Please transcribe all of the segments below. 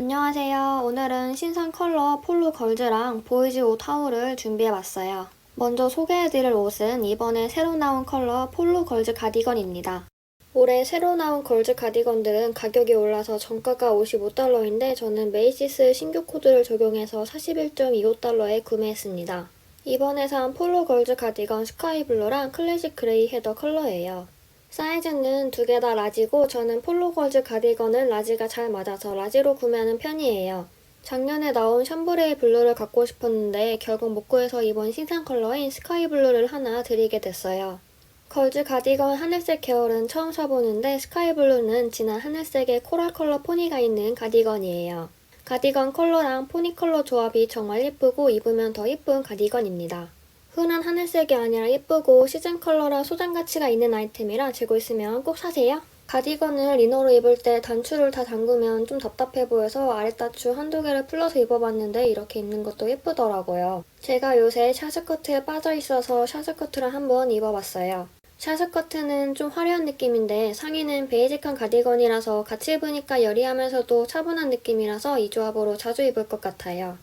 안녕하세요. 오늘은 신상 컬러 폴로 걸즈랑 보이즈 옷 하울을 준비해봤어요. 먼저 소개해드릴 옷은 이번에 새로 나온 컬러 폴로 걸즈 가디건입니다. 올해 새로 나온 걸즈 가디건들은 가격이 올라서 정가가 55달러인데 저는 메이시스 신규 코드를 적용해서 41.25달러에 구매했습니다. 이번에 산 폴로 걸즈 가디건 스카이 블루랑 클래식 그레이 헤더 컬러예요. 사이즈는 두 개 다 라지고 저는 폴로 걸즈 가디건은 라지가 잘 맞아서 라지로 구매하는 편이에요. 작년에 나온 샴브레이 블루를 갖고 싶었는데 결국 못 구해서 이번 신상 컬러인 스카이 블루를 하나 드리게 됐어요. 걸즈 가디건 하늘색 계열은 처음 사보는데 스카이 블루는 진한 하늘색에 코랄 컬러 포니가 있는 가디건이에요. 가디건 컬러랑 포니 컬러 조합이 정말 예쁘고 입으면 더 예쁜 가디건입니다. 흔한 하늘색이 아니라 예쁘고 시즌 컬러라 소장 가치가 있는 아이템이라 재고 있으면 꼭 사세요. 가디건을 리너로 입을 때 단추를 다 잠그면 좀 답답해 보여서 아랫단추 한두 개를 풀러서 입어봤는데 이렇게 입는 것도 예쁘더라고요. 제가 요새 샤스커트에 빠져 있어서 샤스커트를 한번 입어봤어요. 샤스커트는 좀 화려한 느낌인데 상의는 베이직한 가디건이라서 같이 입으니까 여리하면서도 차분한 느낌이라서 이 조합으로 자주 입을 것 같아요.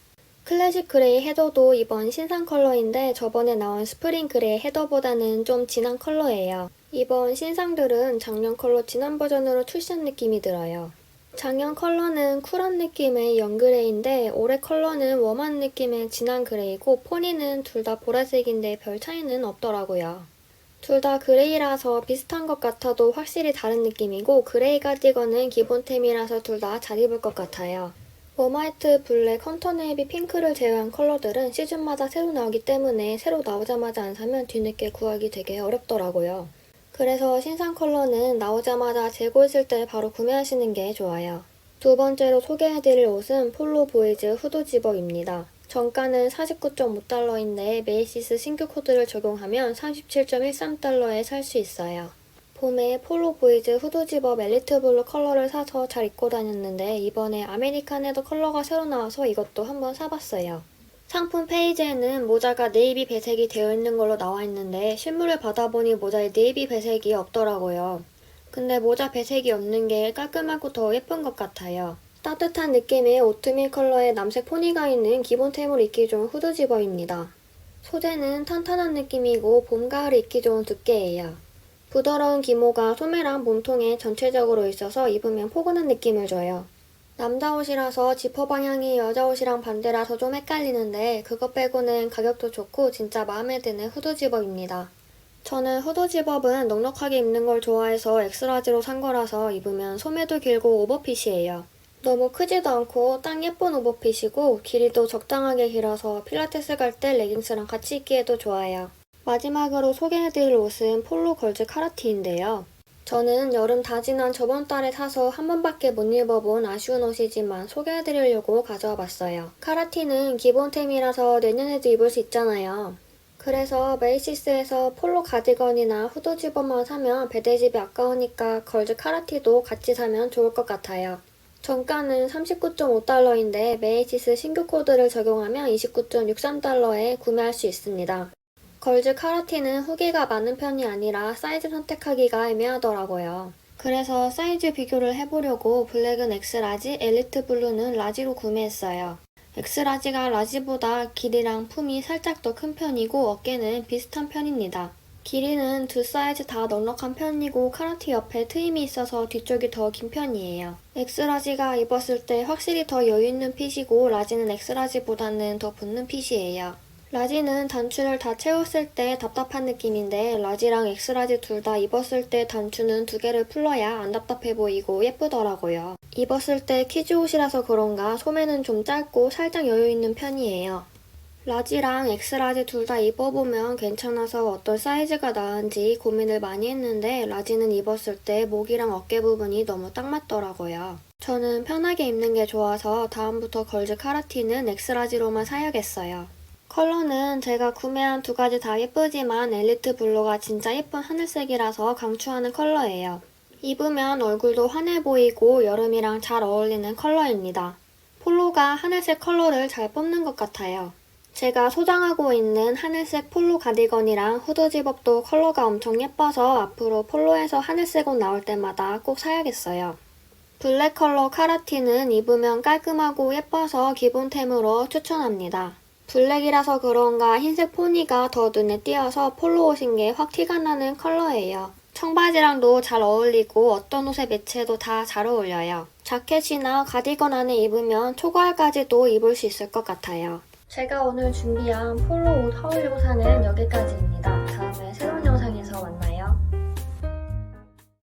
클래식 그레이 헤더도 이번 신상 컬러인데 저번에 나온 스프링 그레이 헤더보다는 좀 진한 컬러예요. 이번 신상들은 작년 컬러 진한 버전으로 출시한 느낌이 들어요. 작년 컬러는 쿨한 느낌의 연그레이인데 올해 컬러는 웜한 느낌의 진한 그레이고 포니는 둘 다 보라색인데 별 차이는 없더라고요. 둘 다 그레이라서 비슷한 것 같아도 확실히 다른 느낌이고 그레이 가디건은 기본템이라서 둘 다 잘 입을 것 같아요. 웜화이트, 블랙, 컨터 네이비, 핑크를 제외한 컬러들은 시즌마다 새로 나오기 때문에 새로 나오자마자 안 사면 뒤늦게 구하기 되게 어렵더라고요. 그래서 신상 컬러는 나오자마자 재고 있을 때 바로 구매하시는 게 좋아요. 두 번째로 소개해드릴 옷은 폴로 보이즈 후드 집업입니다. 정가는 49.5달러인데 메이시스 신규 코드를 적용하면 37.13달러에 살 수 있어요. 봄에 폴로 보이즈 후드 집업 엘리트 블루 컬러를 사서 잘 입고 다녔는데 이번에 아메리칸 헤더 컬러가 새로 나와서 이것도 한번 사봤어요. 상품 페이지에는 모자가 네이비 배색이 되어 있는 걸로 나와 있는데 실물을 받아보니 모자에 네이비 배색이 없더라고요. 근데 모자 배색이 없는 게 깔끔하고 더 예쁜 것 같아요. 따뜻한 느낌의 오트밀 컬러의 남색 포니가 있는 기본템으로 입기 좋은 후드 집업입니다. 소재는 탄탄한 느낌이고 봄, 가을에 입기 좋은 두께예요. 부드러운 기모가 소매랑 몸통에 전체적으로 있어서 입으면 포근한 느낌을 줘요. 남자 옷이라서 지퍼 방향이 여자 옷이랑 반대라서 좀 헷갈리는데 그것 빼고는 가격도 좋고 진짜 마음에 드는 후드 집업입니다. 저는 후드 집업은 넉넉하게 입는 걸 좋아해서 엑스라지로 산 거라서 입으면 소매도 길고 오버핏이에요. 너무 크지도 않고 딱 예쁜 오버핏이고 길이도 적당하게 길어서 필라테스 갈 때 레깅스랑 같이 입기에도 좋아요. 마지막으로 소개해드릴 옷은 폴로 걸즈 카라티인데요. 저는 여름 다 지난 저번 달에 사서 한 번밖에 못 입어본 아쉬운 옷이지만 소개해드리려고 가져와 봤어요. 카라티는 기본템이라서 내년에도 입을 수 있잖아요. 그래서 메이시스에서 폴로 가디건이나 후드 집업만 사면 배대집이 아까우니까 걸즈 카라티도 같이 사면 좋을 것 같아요. 정가는 39.5달러인데 메이시스 신규 코드를 적용하면 29.63달러에 구매할 수 있습니다. 걸즈 카라티는 후기가 많은 편이 아니라 사이즈 선택하기가 애매하더라고요. 그래서 사이즈 비교를 해보려고 블랙은 엑스라지, 엘리트 블루는 라지로 구매했어요. 엑스라지가 라지보다 길이랑 품이 살짝 더 큰 편이고 어깨는 비슷한 편입니다. 길이는 두 사이즈 다 넉넉한 편이고 카라티 옆에 트임이 있어서 뒤쪽이 더 긴 편이에요. 엑스라지가 입었을 때 확실히 더 여유있는 핏이고 라지는 엑스라지보다는 더 붙는 핏이에요. 라지는 단추를 다 채웠을 때 답답한 느낌인데 라지랑 엑스라지 둘 다 입었을 때 단추는 두 개를 풀러야 안 답답해 보이고 예쁘더라고요. 입었을 때 키즈 옷이라서 그런가 소매는 좀 짧고 살짝 여유 있는 편이에요. 라지랑 엑스라지 둘 다 입어보면 괜찮아서 어떤 사이즈가 나은지 고민을 많이 했는데 라지는 입었을 때 목이랑 어깨 부분이 너무 딱 맞더라고요. 저는 편하게 입는 게 좋아서 다음부터 걸즈 카라티는 엑스라지로만 사야겠어요. 컬러는 제가 구매한 두 가지 다 예쁘지만 엘리트 블루가 진짜 예쁜 하늘색이라서 강추하는 컬러예요. 입으면 얼굴도 환해 보이고 여름이랑 잘 어울리는 컬러입니다. 폴로가 하늘색 컬러를 잘 뽑는 것 같아요. 제가 소장하고 있는 하늘색 폴로 가디건이랑 후드 집업도 컬러가 엄청 예뻐서 앞으로 폴로에서 하늘색 옷 나올 때마다 꼭 사야겠어요. 블랙 컬러 카라티는 입으면 깔끔하고 예뻐서 기본템으로 추천합니다. 블랙이라서 그런가 흰색 포니가 더 눈에 띄어서 폴로 옷인 게 확 티가 나는 컬러예요. 청바지랑도 잘 어울리고 어떤 옷에 매치해도 다 잘 어울려요. 자켓이나 가디건 안에 입으면 초가을까지도 입을 수 있을 것 같아요. 제가 오늘 준비한 폴로 옷 하울리고 사는 여기까지입니다. 자,